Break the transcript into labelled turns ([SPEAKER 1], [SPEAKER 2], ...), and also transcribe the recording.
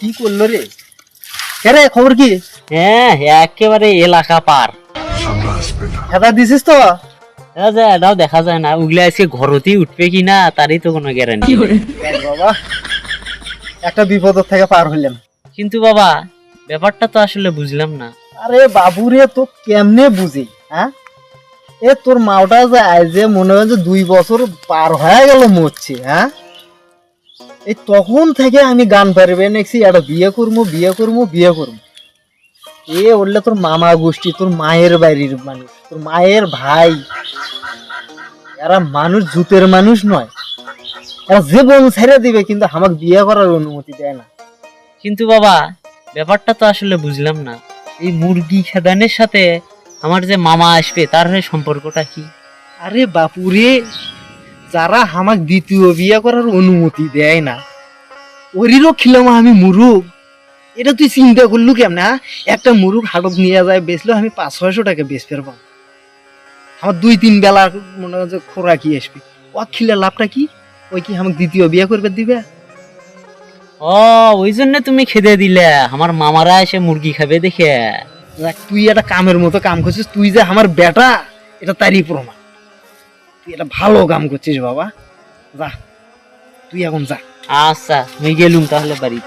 [SPEAKER 1] কি করল রে? রে খবর কি?
[SPEAKER 2] হ্যাঁ একেবারে এলাকা পার।
[SPEAKER 1] হেদা দিছিস তো?
[SPEAKER 2] যায় এটাও দেখা যায় না। ওগুলা আজকে ঘরতেই উঠবে কি না তারই তো কোনো গ্যারান্টি
[SPEAKER 1] বাবা একটা বিপদের থেকে পার হইলাম।
[SPEAKER 2] কিন্তু বাবা ব্যাপারটা তো আসলে বুঝলাম না।
[SPEAKER 1] আরে বাবুরে তো কেমনে বুঝি হ্যাঁ? এ তোর মাওটা যে আজ যে মনে হয় যে দুই বছর পার হয়ে গেল মরছে হ্যাঁ? এই তখন থেকে আমি গান পারবে নেছি একটা বিয়ে করব বিয়ে করব বিয়ে করব এ বললে তোর মামা গোষ্ঠী তোর মায়ের বাড়ির মানুষ তোর মায়ের ভাই। এরা মানুষ জুতের মানুষ নয়। এরা জীবন ছেড়ে দিবে কিন্তু আমাকে বিয়ে করার অনুমতি দেয় না।
[SPEAKER 2] কিন্তু বাবা ব্যাপারটা তো আসলে বুঝলাম না। এই মুরগি খেদানের সাথে আমার যে মামা আসবে তার সম্পর্কটা কি?
[SPEAKER 1] আরে বাপুরে! যারা আমাকে দ্বিতীয় বিয়া করার অনুমতি দেয় না ওরিরও খিলাম আমি মুরুগ এটা তুই চিন্তা করলু কেমন একটা মুরুগ হাটত নিয়ে যায় বেচলেও আমি পাঁচ ছয়শো টাকা বেচ ফেরব আমার দুই তিন বেলা মনে হয় যে খোরাকি আসবে ও খিলে লাভটা কি? ওই কি আমাকে দ্বিতীয় বিয়া করবে দিবে?
[SPEAKER 2] ও ওই জন্য তুমি খেদে দিলে। আমার মামারা এসে মুরগি খাবে দেখে।
[SPEAKER 1] দেখ, তুই একটা কামের মতো কাম করছিস তুই যে আমার বেটা এটা তারই প্রমাণ। তুই এটা ভালো কাম করছিস বাবা। যা, তুই এখন যা।
[SPEAKER 2] আচ্ছা আমি গেলুম তাহলে বাড়ি।